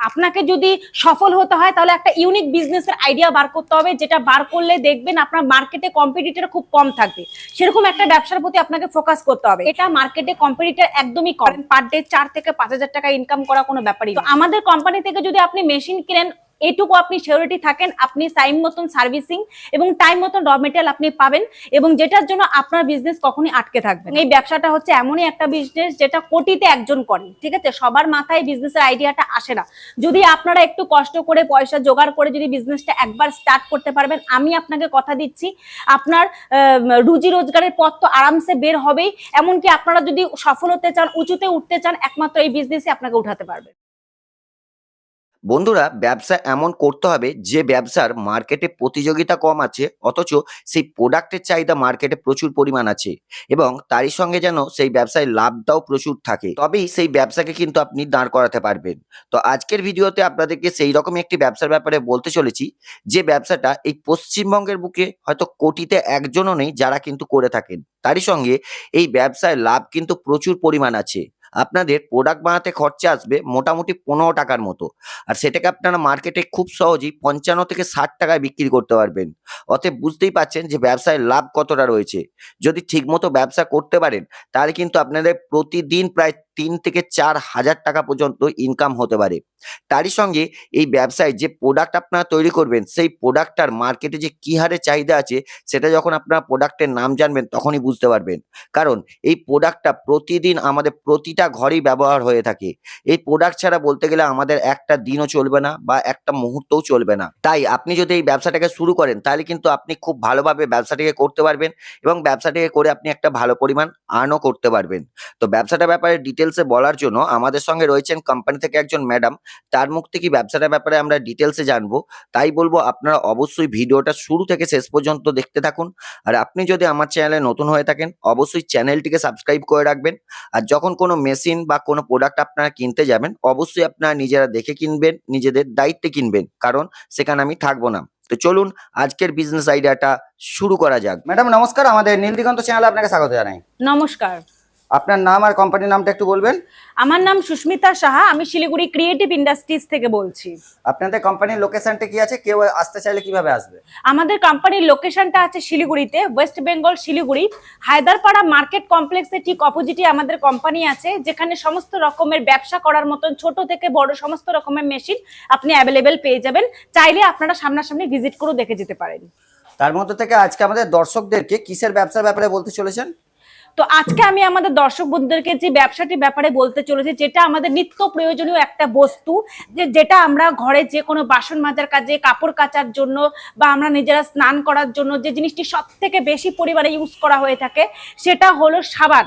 আপনাকে যদি সফল হতে হয়, তাহলে একটা ইউনিক বিজনেসের আইডিয়া বার করতে হবে, যেটা বার করলে দেখবেন আপনার মার্কেটে কম্পিটিটর খুব কম থাকবে। সেরকম একটা ব্যবসার প্রতি আপনাকে ফোকাস করতে হবে। এটা মার্কেটে কম্পিটিটর একদমই কম। পার ডে চার থেকে পাঁচ হাজার টাকা ইনকাম করা কোনো ব্যাপারই। আমাদের কোম্পানি থেকে যদি আপনি মেশিন কিনেন এটুকু আপনি সিওরিটি থাকেন, আপনি টাইম মতন সার্ভিসিং এবং টাইম মতন র মেটেরিয়াল আপনি পাবেন এবং যেটার জন্য আপনার বিজনেস কখনই আটকে থাকবে এই ব্যবসাটা হচ্ছে এমনই একটা বিজনেস যেটা কোটিতে একজন করেন ঠিক আছে? সবার মাথায় বিজনেসের আইডিয়াটা আসে না। যদি আপনারা একটু কষ্ট করে পয়সা জোগাড় করে যদি বিজনেসটা একবার স্টার্ট করতে পারবেন, আমি আপনাকে কথা দিচ্ছি, আপনার রুজি রোজগারের পথ তো আরামসে বের হবেই, এমনকি আপনারা যদি সফল হতে চান, উঁচুতে উঠতে চান, একমাত্র এই বিজনেসই আপনাকে উঠাতে পারবে। বন্ধুরা, ব্যবসা এমন করতে হবে যে ব্যবসার মার্কেটে প্রতিযোগিতা কম আছে, অথচ সেই প্রোডাক্টের চাহিদা মার্কেটে প্রচুর পরিমাণ আছে এবং তারই সঙ্গে যেন সেই ব্যবসায় লাভটাও প্রচুর থাকে। তবেই সেই ব্যবসাকে কিন্তু আপনি দাঁড় করাতে পারবেন। তো আজকের ভিডিওতে আপনাদেরকে সেই রকম একটি ব্যবসার ব্যাপারে বলতে চলেছি, যে ব্যবসাটা এই পশ্চিমবঙ্গের বুকে হয়তো কোটিতে একজনও নেই যারা কিন্তু করে থাকেন। তারই সঙ্গে এই ব্যবসায় লাভ কিন্তু প্রচুর পরিমাণ আছে। আপনাদের প্রোডাক্ট বানাতে খরচা আসবে মোটামুটি পনেরো টাকার মতো। আর সেটাকে আপনারা মার্কেটে খুব সহজেই পঞ্চান্ন থেকে ষাট টাকায় বিক্রি করতে পারবেন। অতএব বুঝতেই পাচ্ছেন যে ব্যবসায় লাভ কতটা রয়েছে। যদি ঠিকমতো ব্যবসা করতে পারেন, তাহলে কিন্তু আপনাদের প্রতিদিন প্রায় তিন থেকে চার হাজার টাকা পর্যন্ত ইনকাম হতে পারে। তারই সঙ্গে এই ব্যবসায় যে প্রোডাক্ট আপনারা তৈরি করবেন, সেই প্রোডাক্টটার মার্কেটে যে কী হারে চাহিদা আছে, সেটা যখন আপনারা প্রোডাক্টের নাম জানবেন, তখনই বুঝতে পারবেন। কারণ এই প্রোডাক্টটা প্রতিদিন আমাদের প্রতিটা ঘরেই ব্যবহার হয়ে থাকে। এই প্রোডাক্ট ছাড়া বলতে গেলে আমাদের একটা দিনও চলবে না বা একটা মুহূর্তও চলবে না। তাই আপনি যদি এই ব্যবসাটাকে শুরু করেন, তাহলে কিন্তু আপনি খুব ভালোভাবে ব্যবসাটাকে করতে পারবেন এবং ব্যবসাটাকে করে আপনি একটা ভালো পরিমাণ আর্নও করতে পারবেন। তো ব্যবসাটার ব্যাপারে ডিটেলসে বলার জন্য আমাদের সঙ্গে রয়েছেন কোম্পানি থেকে একজন ম্যাডাম তার মুখ থেকে ব্যবসাটার ব্যাপারে আমরা ডিটেলসে জানব। তাই বলব, আপনারা অবশ্যই ভিডিওটা শুরু থেকে শেষ পর্যন্ত দেখতে থাকুন। আর আপনি যদি আমার চ্যানেলে নতুন হয়ে থাকেন, অবশ্যই চ্যানেলটিকে সাবস্ক্রাইব করে রাখবেন। আর যখন কোনো মেশিন বা কোনো প্রোডাক্ট আপনারা কিনতে যাবেন, অবশ্যই আপনারা নিজেরা দেখে কিনবেন, নিজেদের দায়িত্বে কিনবেন। কারণ সেখানে আমি থাকব না। তো চলুন, আজকের বিজনেস আইডিয়াটা শুরু করা যাক। ম্যাডাম নমস্কার। আমাদের নীলদিগন্ত চ্যানেলে আপনাকে স্বাগত জানাই। নমস্কার। আপনার নাম আর কোম্পানির নামটা একটু বলবেন? আমার নাম সুস্মিতা সাহা আমি শিলিগুড়ি ক্রিয়েটিভ ইন্ডাস্ট্রিজ থেকে বলছি। আপনাদের কোম্পানির লোকেশনটা কি আছে? কেউ আসতে চাইলে কীভাবে আসবে? আমাদের কোম্পানির লোকেশনটা আছে শিলিগুড়িতে ওয়েস্ট বেঙ্গল শিলিগুড়ি। হায়দারপাড়া মার্কেট কমপ্লেক্সের ঠিক অপোজিটে আমাদের কোম্পানি আছে যেখানে সমস্ত রকমের ব্যবসা করার মতন ছোট থেকে বড় সমস্ত রকমের মেশিন আপনি অ্যাভেলেবেল পেয়ে যাবেন। চাইলে আপনারা সামনাসামনি ভিজিট করেও দেখে যেতে পারেন। তার মধ্যে থেকে আজকে আমাদের দর্শকদেরকে কিসের ব্যবসার ব্যাপারে বলতে চলেছেন? তো আজকে আমি আমাদের দর্শক বন্ধুদেরকে যে ব্যবসাটির ব্যাপারে বলতে চলেছি, যেটা আমাদের নিত্য প্রয়োজনীয় একটা বস্তু, যে যেটা আমরা ঘরে যে কোনো বাসন মাজার কাজে, কাপড় কাচার জন্য বা আমরা নিজেরা স্নান করার জন্য যে জিনিসটি সব থেকে বেশি পরিমাণে ইউজ করা হয়ে থাকে, সেটা হলো সাবান।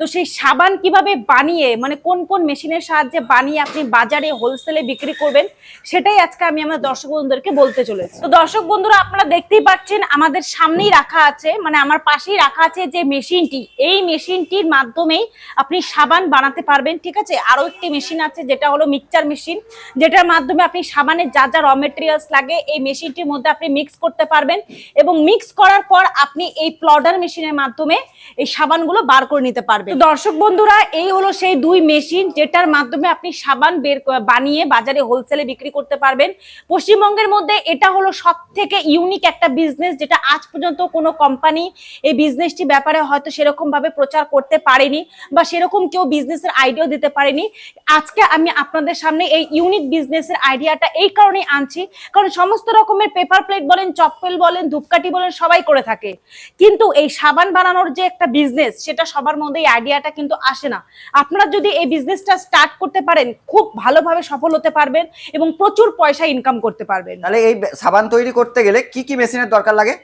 তো সেই সাবান কীভাবে বানিয়ে মানে কোন কোন মেশিনের সাহায্যে বানিয়ে আপনি বাজারে হোলসেলে বিক্রি করবেন, সেটাই আজকে আমি আমার দর্শক বন্ধুদেরকে বলতে চলেছি। তো দর্শক বন্ধুরা, আপনারা দেখতেই পাচ্ছেন আমাদের সামনেই রাখা আছে মানে আমার পাশেই রাখা আছে যে মেশিনটি। এই মেশিনটির মাধ্যমেই আপনি সাবান বানাতে পারবেন, ঠিক আছে? আরও একটি মেশিন আছে, যেটা হলো মিক্সচার মেশিন, যেটার মাধ্যমে আপনি সাবানের যা যা র মেটেরিয়ালস লাগে, এই মেশিনটির মধ্যে আপনি মিক্স করতে পারবেন এবং মিক্স করার পর আপনি এই প্লডার মেশিনের মাধ্যমে এই সাবানগুলো বার করে নিতে পারবেন। তো দর্শক বন্ধুরা, এই হলো সেই দুই মেশিন যেটার মাধ্যমে আপনি সাবান বের বানিয়ে বাজারে হোলসেলে বিক্রি করতে পারবেন। পশ্চিমবঙ্গের মধ্যে এটা হলো সব থেকে ইউনিক একটা বিজনেস যেটা আজ পর্যন্ত কোনো কোম্পানি এই বিজনেসটি ব্যাপারে হয়তো সেরকম ভাবে প্রচার করতে পারেনি বা সেরকম কেউ বিজনেসের আইডিয়া দিতে পারেনি। আজকে আমি আপনাদের সামনে এই ইউনিক বিজনেসের আইডিয়াটা এই কারণেই আনছি, কারণ সমস্ত রকমের পেপার প্লেট বলেন, চপ্পল বলেন, ধূপকাঠি বলেন, সবাই করে থাকে। কিন্তু এই সাবান বানানোর যে একটা বিজনেস সেটা সবার মধ্যে এই আইডিয়াটা কিন্তু আসে না। আপনারা যদি এই বিজনেসটা স্টার্ট করতে পারেন খুব ভালোভাবে সফল হতে পারবেন এবং প্রচুর পয়সা ইনকাম করতে পারবেন। তাহলে এই সাবান তৈরি করতে গেলে কি কি মেশিনের দরকার লাগে?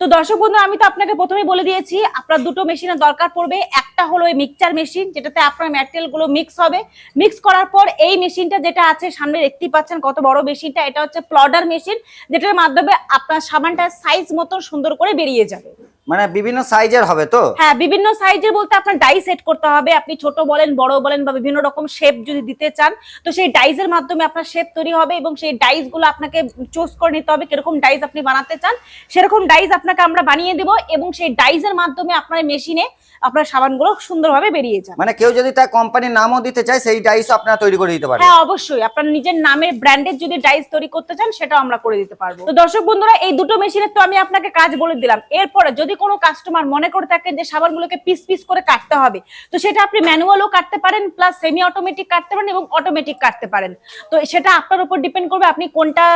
তো দর্শক বন্ধু আমি তো আপনাকে প্রথমেই বলে দিয়েছি আপনার দুটো মেশিনের দরকার পড়বে। একটা হলো এই মিক্সচার মেশিন যেটাতে আপনার ম্যাটেরিয়ালগুলো মিক্স হবে। মিক্স করার পর এই মেশিনটা যেটা আছে সামনে দেখতেই পাচ্ছেন কত বড় মেশিনটা এটা হচ্ছে প্লডার মেশিন যেটার মাধ্যমে আপনার সাবানটা সাইজ মতো সুন্দর করে বেরিয়ে যাবে। মানে বিভিন্ন সাইজের হবে তো? হ্যাঁ বিভিন্ন সাইজের বলতে আপনার ডাই সেট করতে হবে। আপনি ছোট বলেন বড় বলেন বা বিভিন্ন রকম শেপ যদি দিতে চান তো সেই ডাইজের মাধ্যমে আপনার শেপ তৈরি হবে এবং সেই ডাইসগুলো আপনাকে চুজ করে নিতে হবে কীরকম ডাইস আপনি বানাতে চান। সেরকম ডাইস আপনাকে আমরা বানিয়ে দেব এবং সেই ডাইজের মাধ্যমে আপনার মেশিনে আপনার সাবানগুলো সুন্দরভাবে বেরিয়ে যায় মানে কেউ যদি তার কোম্পানির নামও দিতে চায় সেই ডাইসও আপনারা তৈরি করে দিতে পারেন হ্যাঁ অবশ্যই। আপনার নিজের নামের ব্র্যান্ডের যদি ডাইস তৈরি করতে চান সেটাও আমরা করে দিতে পারব। তো দর্শক বন্ধুরা এই দুটো মেশিনের তো আমি আপনাকে কাজ বলে দিলাম। এরপরে যদি কোনো কাস্টমার মনে করে থাকেন যে সাবানগুলোকে পিস পিস করে কাটতে হবে তো সেটা আপনি ম্যানুয়ালও কাটতে পারেন প্লাস সেমি অটোমেটিক কাটতে পারেন এবং অটোমেটিক কাটতে পারেন। তো সেটা আপনার উপর ডিপেন্ড করবে আপনি কোনটা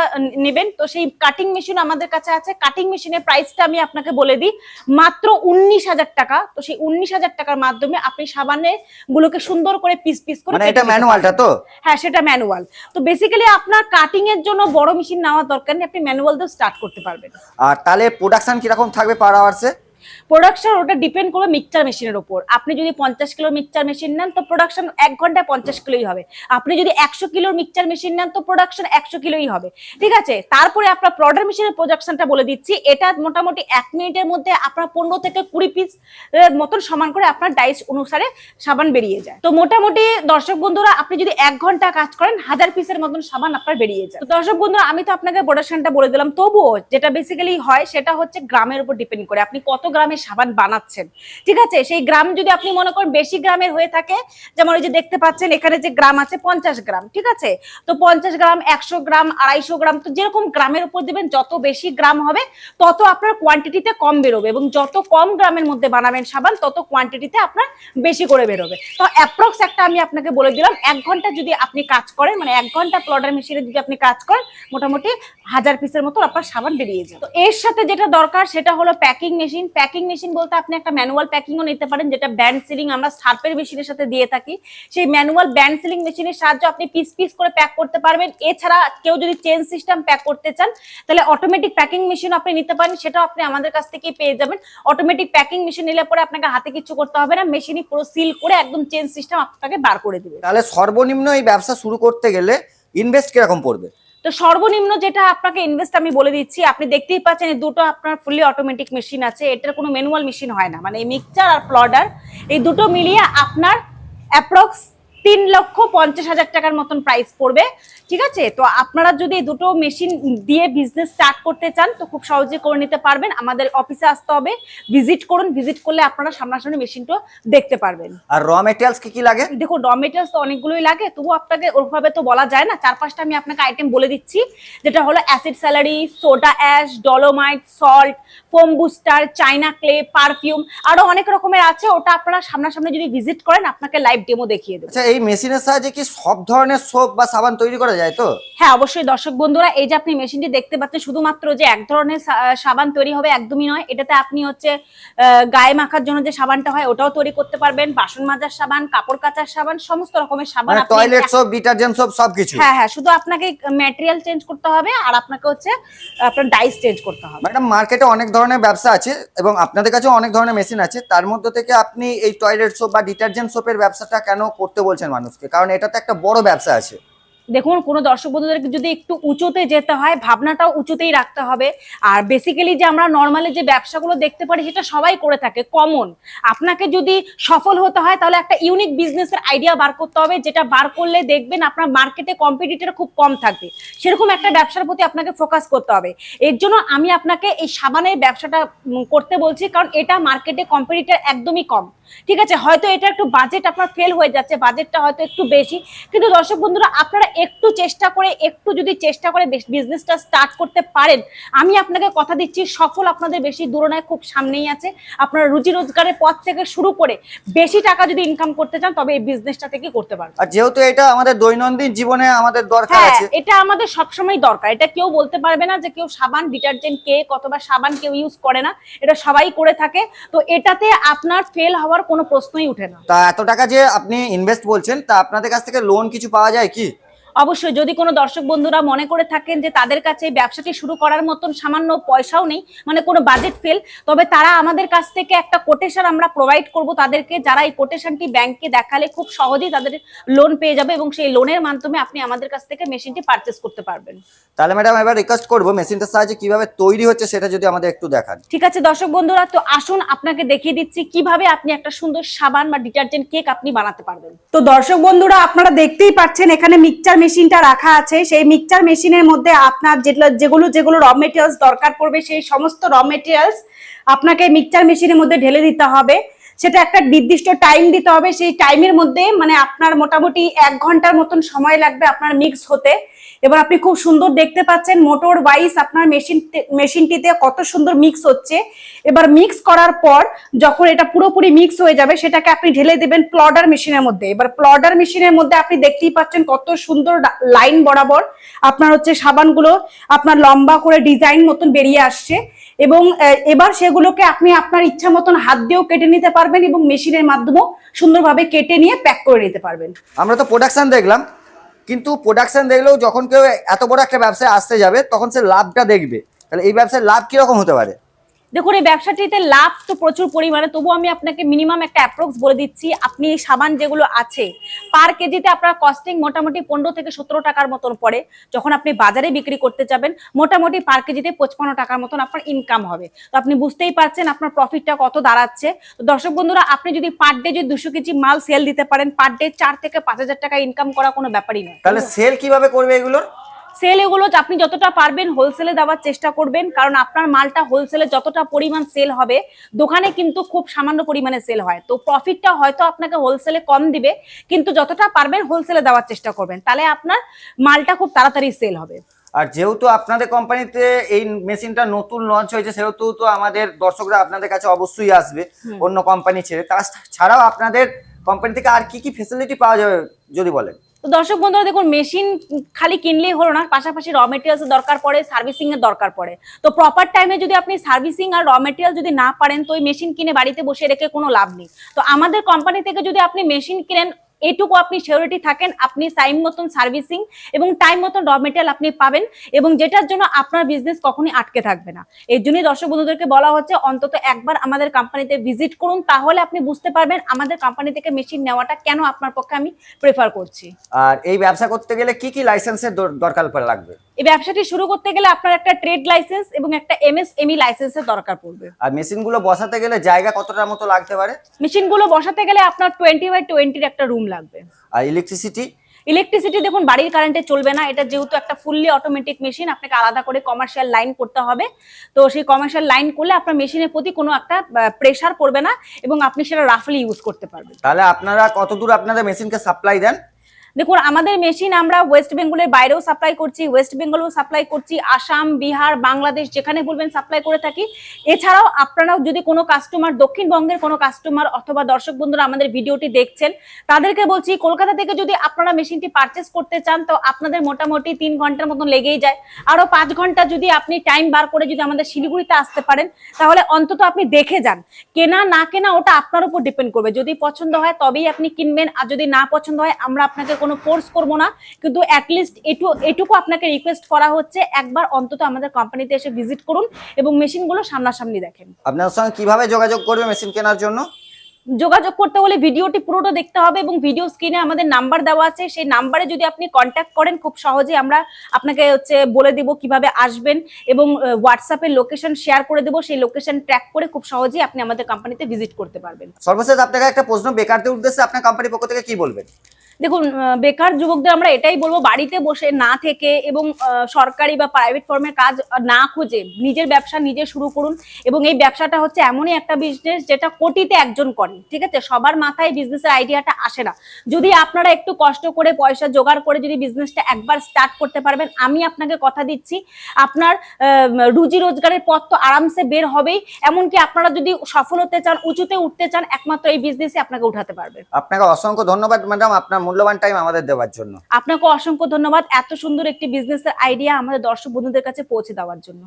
নেবেন। তো সেই কাটিং মেশিন আমাদের কাছে আছে। কাটিং মেশিনের প্রাইসটা আমি আপনাকে বলে দিই মাত্র উনিশ হাজার টাকা। তো সেই উনিশ হাজার টাকার মাধ্যমে আপনি সাবানের গুলোকে সুন্দর করে পিস পিস করে মানে এটা ম্যানুয়ালটা তো? হ্যাঁ সেটা ম্যানুয়াল তো বেসিক্যালি আপনার কাটিং এর জন্য বড় মেশিন নেওয়ার দরকার নেই আপনি ম্যানুয়াল দিয়ে স্টার্ট করতে পারবেন। আর তাহলে প্রোডাকশন কীরকম থাকবে পার আওয়ার্সে প্রোডাকশন ওটা ডিপেন্ড করবে মিক্সচার মেশিনের উপর আপনি যদি পঞ্চাশ কিলো মিক্সচার মেশিন নেন, তো প্রোডাকশন এক ঘন্টায় পঞ্চাশ কিলোই হবে। আপনি যদি একশো কিলোর মিক্সচার মেশিন নেন, তো প্রোডাকশন একশো কিলোই হবে। ঠিক আছে? তারপরে আপনার প্রোডার মেশিনের প্রোডাকশনটা বলে দিচ্ছি। এটা মোটামুটি এক মিনিটের মধ্যে আপনার পনেরো থেকে কুড়ি পিস মতন সমান করে আপনার ডাইস অনুসারে সাবান বেরিয়ে যায়। তো মোটামুটি দর্শক বন্ধুরা, আপনি যদি এক ঘণ্টা কাজ করেন, হাজার পিসের মতন সাবান আপনার বেরিয়ে যায়। তো দর্শক বন্ধুরা, আমি তো আপনাকে প্রোডাকশনটা বলে দিলাম। তবুও যেটা বেসিক্যালি হয়, সেটা হচ্ছে গ্রামের উপর ডিপেন্ড করে। আপনি কত গ্রামের সাবান বানাচ্ছেন। ঠিক আছে? সেই গ্রাম যদি আপনি মনে করেন বেশি গ্রামের হয়ে থাকে, যেমন ওই যে দেখতে পাচ্ছেন, এখানে যে গ্রাম আছে পঞ্চাশ গ্রাম, ঠিক আছে? তো পঞ্চাশ গ্রাম, একশো গ্রাম, আড়াইশো গ্রাম, তো যেরকম গ্রামের উপর দিবেন, যত বেশি গ্রাম হবে, তত আপনার কোয়ান্টিটিতে কম বেরোবে এবং যত কম গ্রামের মধ্যে বানাবেন সাবান, তত কোয়ান্টিটিতে আপনার বেশি করে বেরোবে। তো অ্যাপ্রক্স একটা আমি আপনাকে বলে দিলাম, এক ঘণ্টা যদি আপনি কাজ করেন মানে এক ঘণ্টা প্লডার মেশিনে যদি আপনি কাজ করেন, মোটামুটি হাজার পিসের মতো আপনার সাবান বেরিয়ে যায় তো এর সাথে যেটা দরকার, সেটা হলো প্যাকিং মেশিন প্যাকিং মেশিন বলতে আপনি একটা ম্যানুয়াল প্যাকিংও নিতে পারেন, যেটা ব্যান্ড সিলিং আমরা সার্পের মেশিনের সাথে দিয়ে থাকি। সেই ম্যানুয়াল ব্যান্ড সিলিং মেশিনের সাহায্যে আপনি পিস পিস করে প্যাক করতে পারবেন। এছাড়া কেউ যদি চেন সিস্টেম প্যাক করতে চান, তাহলে অটোমেটিক প্যাকিং মেশিন আপনি নিতে পারেন, সেটাও আপনি আমাদের কাছ থেকে পেয়ে যাবেন। অটোমেটিক প্যাকিং মেশিন নিলে পরে আপনাকে হাতে কিছু করতে হবে না মেশিনই পুরো সিল করে একদম চেন সিস্টেম আপনাকে বার করে দিবে। তাহলে সর্বনিম্ন এই ব্যবসা শুরু করতে গেলে ইনভেস্ট কীরকম পড়বে? তো সর্বনিম্ন যেটা আপনাকে ইনভেস্ট আমি বলে দিচ্ছি, আপনি দেখতেই পাচ্ছেন এই দুটো আপনার ফুললি অটোমেটিক মেশিন আছে, এটার কোনো ম্যানুয়াল মেশিন হয় না। মানে এই মিক্সচার আর প্লডার এই দুটো মিলিয়ে আপনার অ্যাপ্রক্স তিন লক্ষ পঞ্চাশ হাজার টাকার মতন প্রাইস পড়বে। ঠিক আছে? তো আপনারা যদি এই দুটো মেশিন দিয়ে বিজনেস স্টার্ট করতে চান তো খুব সহজে করে নিতে পারবেন। আমাদের অফিসে আসতে হবে। ভিজিট করুন। ভিজিট করলে আপনারা সামনাসামনি মেশিনটা দেখতে পারবেন। আর র মেটেরিয়ালস কি কি লাগে? দেখো র মেটেরিয়ালস তো অনেকগুলোই লাগে। তবু আপনাকে ওরভাবে তো বলা যায় না। চার পাঁচটা আমি আপনাকে আইটেম বলে দিচ্ছি। যেটা হলো acid slurry soda ash dolomite salt foam booster china clay perfume আরও অনেক রকমের আছে। ওটা আপনারা সামনাসামনি যদি ভিজিট করেন আপনাকে লাইভ ডেমো দেখিয়ে দেবো। আচ্ছা এই মেশিনের সাহায্যে কি সব ধরনের সোপ বা সাবান তৈরি করা যায় তো? হ্যাঁ অবশ্যই। দর্শক বন্ধুরা এই যে আপনি মেশিনটি দেখতে পাচ্ছেন শুধুমাত্র যে এক ধরনের সাবান তৈরি হবে একদমই নয় এটাতে আপনি হচ্ছে গায়ে মাখার জন্য যে সাবানটা হয় ওটাও তৈরি করতে পারবেন। বাসন মাজার সাবান কাপড় কাচার সাবান সমস্ত রকমের সাবান টয়লেট সোপ ডিটারজেন্ট সোপ সবকিছু? হ্যাঁ হ্যাঁ শুধু আপনাকে ম্যাটেরিয়াল চেঞ্জ করতে হবে আর আপনাকে হচ্ছে আপনার ডাইস চেঞ্জ করতে হবে। ম্যাডাম মার্কেটে অনেক ধরনের ব্যবসা আছে এবং আপনাদের কাছেও অনেক ধরনের মেশিন আছে। তার মধ্যে থেকে আপনি এই টয়লেট সোপ বা ডিটারজেন্ট সোপের ব্যবসাটা কেন করতে বলছেন মানুষকে? কারণ এটাতে একটা বড় ব্যবসা আছে। দেখুন, কোনো দর্শক বন্ধুদেরকে যদি একটু উঁচুতে যেতে হয়, ভাবনাটাও উঁচুতেই রাখতে হবে। আর বেসিক্যালি যে আমরা নর্মালি যে ব্যবসাগুলো দেখতে পারি, সেটা সবাই করে থাকে কমন আপনাকে যদি সফল হতে হয়, তাহলে একটা ইউনিক বিজনেসের আইডিয়া বার করতে হবে, যেটা বার করলে দেখবেন আপনার মার্কেটে কম্পিটিটর খুব কম থাকবে। সেরকম একটা ব্যবসার প্রতি আপনাকে ফোকাস করতে হবে। এর জন্য আমি আপনাকে এই সাবানের ব্যবসাটা করতে বলছি, কারণ এটা মার্কেটে কম্পিটিটর একদমই কম। ঠিক আছে? হয়তো এটা একটু বাজেট আপনার ফেল হয়ে যাচ্ছে বাজেটটা হয়তো একটু বেশি। কিন্তু দর্শক বন্ধুরা, আপনারা একটু চেষ্টা করে একটু যদি চেষ্টা করে বিজনেসটা স্টার্ট করতে পারেন আমি আপনাকে কথা দিচ্ছি সফল আপনাদের বেশি দূরে নয় খুব সামনেই আছে। আপনারা রুজি রোজগারের পথ থেকে শুরু করে বেশি টাকা যদি ইনকাম করতে চান তবে এই বিজনেসটা থেকে করতে পারবেন। আর যেহেতু এটা আমাদের দৈনন্দিন জীবনে আমাদের দরকার হ্যাঁ আছে। এটা আমাদের সবসময় দরকার। এটা কেউ বলতে পারবে না যে কেউ সাবান ডিটারজেন্ট কেক অথবা সাবান কেউ ইউজ করে না। এটা সবাই করে থাকে। তো এটাতে আপনার ফেল হওয়ার কোনো প্রশ্নই উঠে না। তা এত টাকা যে আপনি ইনভেস্ট বলছেন তা আপনাদের কাছ থেকে লোন কিছু পাওয়া যায় কি? অবশ্যই যদি কোনো দর্শক বন্ধুরা মনে করে থাকেন যে তাদের কাছে ব্যবসাটি শুরু করার মতন সামান্য পয়সাও নেই মানে কোনো বাজেট ফেল তবে তারা আমাদের কাছ থেকে একটা কোটেশন আমরা প্রোভাইড করব তাদেরকে। যারা এই কোটেশনটি ব্যাংকে দেখালে খুব সহজেই তাদের লোন পেয়ে যাবে এবং সেই লোনের মাধ্যমে আপনি আমাদের কাছ থেকে মেশিনটি পারচেস করতে পারবেন। তাহলে ম্যাডাম এবার রিকোয়েস্ট করব মেশিনটার সাহায্যে কীভাবে তৈরি হচ্ছে সেটা যদি আমাদের একটু দেখান। ঠিক আছে দর্শক বন্ধুরা তো আসুন আপনাকে দেখিয়ে দিচ্ছি কীভাবে আপনি একটা সুন্দর সাবান বা ডিটারজেন্ট কেক আপনি বানাতে পারবেন। তো দর্শক বন্ধুরা আপনারা দেখতেই পাচ্ছেন এখানে মিক্সচার মেশিনটা রাখা আছে, সেই মিক্সচার মেশিনের মধ্যে আপনার যেগুলো যেগুলো যেগুলো র মেটেরিয়ালস দরকার পড়বে, সেই সমস্ত র মেটেরিয়ালস আপনাকে মিক্সচার মেশিনের মধ্যে ঢেলে দিতে হবে। সেটা একটা নির্দিষ্ট টাইম দিতে হবে, সেই টাইমের মধ্যে মানে আপনার মোটামুটি এক ঘণ্টার মতন সময় লাগবে আপনার মিক্স হতে। এবার আপনি খুব সুন্দর দেখতে পাচ্ছেন মোটর ওয়াইজ আপনার মেশিন মেশিনটিতে কত সুন্দর মিক্স হচ্ছে। এবার মিক্স করার পর যখন এটা পুরোপুরি মিক্স হয়ে যাবে, সেটাকে আপনি ঢেলে দেবেন প্লডার মেশিনের মধ্যে। এবার প্লডার মেশিনের মধ্যে আপনি দেখতেই পাচ্ছেন কত সুন্দর লাইন বরাবর আপনার হচ্ছে সাবানগুলো আপনার লম্বা করে ডিজাইন মতন বেরিয়ে আসছে এবং এবার সেগুলোকে আপনি আপনার ইচ্ছা মতন হাত দিয়েও কেটে নিতে পারবেন এবং মেশিনের মাধ্যমেও সুন্দরভাবে কেটে নিয়ে প্যাক করে নিতে পারবেন। আমরা তো প্রোডাকশন দেখলাম। কিন্তু প্রোডাকশন দেখলেও যখন কেউ এত বড় একটা ব্যবসায় আসতে যাবে, তখন সে লাভটা দেখবে। তাহলে এই ব্যবসায় লাভ কীরকম হতে পারে? দেখুন, এই ব্যবসাটিতে লাভ তো প্রচুর পরিমাণে তবু আমি আপনাকে মিনিমাম একটা অ্যাপ্রক্স বলে দিচ্ছি, আপনি এই সাবান যেগুলো আছে পার কেজিতে আপনার কস্টিং মোটামুটি পনেরো থেকে সতেরো টাকার মতন পড়ে। যখন আপনি বাজারে বিক্রি করতে যাবেন, মোটামুটি পার কেজিতে পঁচপান্ন টাকার মতন আপনার ইনকাম হবে। তো আপনি বুঝতেই পারছেন আপনার প্রফিটটা কত দাঁড়াচ্ছে। তো দর্শক বন্ধুরা, আপনি যদি পার ডে যদি দুশো কেজি মাল সেল দিতে পারেন পার ডে চার থেকে পাঁচ হাজার টাকা ইনকাম করা কোনো ব্যাপারই নয়। তাহলে সেল কীভাবে করবে এগুলোর? সেল এগুলো আপনি যতটা পারবেন হোলসেলে দেওয়ার চেষ্টা করবেন। কারণ আপনার মালটা হোলসেলে যতটা পরিমাণ সেল হবে দোকানে কিন্তু খুব সামান্য পরিমাণে সেল হয়। তো প্রফিটটা হয়তো আপনাকে হোলসেলে কম দিবে কিন্তু যতটা পারবেন হোলসেলে দেওয়ার চেষ্টা করবেন। তাহলে আপনার মালটা খুব তাড়াতাড়ি সেল হবে। আর যেহেতু আপনাদের কোম্পানিতে এই মেশিনটা নতুন লঞ্চ হয়েছে সেহেতু তো আমাদের দর্শকরা আপনাদের কাছে অবশ্যই আসবে অন্য কোম্পানি ছেড়ে। তাছাড়াও আপনাদের কোম্পানি থেকে আর কি কি ফেসিলিটি পাওয়া যাবে যদি বলেন? তো দর্শক বন্ধুরা, দেখুন মেশিন খালি কিনলেই হলো না, পাশাপাশি র মেটেরিয়ালস দরকার পড়ে সার্ভিসিং এর দরকার পড়ে। তো প্রপার টাইমে যদি আপনি সার্ভিসিং আর র মেটেরিয়াল যদি না পারেন, তো ওই মেশিন কিনে বাড়িতে বসে রেখে কোনো লাভ নেই। তো আমাদের কোম্পানি থেকে যদি আপনি মেশিন কিনেন এটুকু আপনি সিওরিটি থাকেন আপনি টাইম মতন সার্ভিসিং এবং টাইম মতন র মেটেরিয়াল আপনি পাবেন এবং যেটার জন্য আপনার বিজনেস কখনই আটকে থাকবে না। এর জন্যই দর্শক বন্ধুদেরকে বলা হচ্ছে অন্তত একবার আমাদের কোম্পানিতে ভিজিট করুন তাহলে আপনি বুঝতে পারবেন আমাদের কোম্পানি থেকে মেশিন নেওয়াটা কেন আপনার পক্ষে আমি প্রেফার করছি। আর এই ব্যবসা করতে গেলে কি কি লাইসেন্সের দর- দরকার পড়ে লাগবে? এই ব্যবসাটি শুরু করতে গেলে আপনার একটা ট্রেড লাইসেন্স এবং একটা এমএসএমই লাইসেন্সের দরকার পড়বে। আর মেশিনগুলো বসাতে গেলে জায়গা কতটা মতো লাগতে পারে? মেশিনগুলো বসাতে গেলে আপনার টোয়েন্টি বাই টোয়েন্টির একটা রুম লাগবে। আর ইলেকট্রিসিটি ইলেকট্রিসিটি দেখুন বাড়ির কারেন্টে চলবে না। এটা যেহেতু একটা ফুললি অটোমেটিক মেশিন আপনাকে আলাদা করে কমার্শিয়াল লাইন করতে হবে। তো সেই কমার্শিয়াল লাইন করলে আপনার মেশিনের প্রতি কোনো একটা প্রেশার পড়বে না এবং আপনি সেটা রাফলি ইউজ করতে পারবেন। তাহলে আপনারা কতদূর আপনাদের মেশিনকে সাপ্লাই দেন? দেখুন, আমাদের মেশিন আমরা ওয়েস্ট বেঙ্গলের বাইরেও সাপ্লাই করছি ওয়েস্ট বেঙ্গলেও সাপ্লাই করছি আসাম বিহার বাংলাদেশ যেখানে বলবেন সাপ্লাই করে থাকি। এছাড়াও আপনারাও যদি কোনো কাস্টমার দক্ষিণবঙ্গের কোনো কাস্টমার অথবা দর্শক বন্ধুরা আমাদের ভিডিওটি দেখছেন, তাদেরকে বলছি, কলকাতা থেকে যদি আপনারা মেশিনটি পারচেস করতে চান, তো আপনাদের মোটামুটি তিন ঘণ্টার মতন লেগেই যায়। আরও পাঁচ ঘণ্টা যদি আপনি টাইম বার করে যদি আমাদের শিলিগুড়িতে আসতে পারেন, তাহলে অন্তত আপনি দেখে যান। কেনা না কেনা ওটা আপনার উপর ডিপেন্ড করবে। যদি পছন্দ হয় তবেই আপনি কিনবেন, আর যদি না পছন্দ হয়, আমরা আপনাকে কোনো ফোর্স করব না। কিন্তু অ্যাটলিস্ট এটু এটুকু আপনাকে রিকোয়েস্ট করা হচ্ছে একবার অন্তত আমাদের কোম্পানিতে এসে ভিজিট করুন এবং মেশিনগুলো সামনাসামনি দেখেন। আপনার সঙ্গে কীভাবে যোগাযোগ করবে মেশিন কেনার জন্য? যোগাযোগ করতে হলে ভিডিওটি পুরোটা দেখতে হবে এবং ভিডিও স্ক্রিনে আমাদের নাম্বার দেওয়া আছে। সেই নাম্বারে যদি আপনি কন্ট্যাক্ট করেন খুব সহজেই আমরা আপনাকে হচ্ছে বলে দিব কীভাবে আসবেন এবং হোয়াটসঅ্যাপে লোকেশন শেয়ার করে দেবো। সেই লোকেশন ট্র্যাক করে খুব সহজেই আপনি আমাদের কোম্পানিতে ভিজিট করতে পারবেন। সর্বশেষ আপনাকে একটা প্রশ্ন বেকারদের উদ্দেশ্যে আপনার কোম্পানির পক্ষ থেকে কি বলবেন? দেখুন বেকার যুবকদের আমরা এটাই বলব, বাড়িতে বসে না থেকে এবং সরকারি বা প্রাইভেট ফর্মের কাজ না খুঁজে নিজের ব্যবসা নিজে শুরু করুন এবং এই ব্যবসাটা হচ্ছে এমনই একটা বিজনেস যেটা কোটিতে একজন করে, ঠিক আছে? সবার মাথায় বিজনেসের আইডিয়াটা আসে না। যদি আপনারা একটু কষ্ট করে পয়সা জোগাড় করে যদি বিজনেসটা একবার স্টার্ট করতে পারবেন, আমি আপনাকে কথা দিচ্ছি, আপনার রুজি রোজগারের পথ তো আরামসে বের হবেই, এমনকি আপনারা যদি সফল হতে চান, উঁচুতে উঠতে চান, একমাত্র এই বিজনেসে আপনাকে উঠাতে পারবে। আপনাকে অসংখ্য ধন্যবাদ ম্যাডাম আপনার মূল্যবান টাইম আমাদের দেওয়ার জন্য। আপনাকে অসংখ্য ধন্যবাদ এত সুন্দর একটি বিজনেসের আইডিয়া আমাদের দর্শক বন্ধুদের কাছে পৌঁছে দেওয়ার জন্য।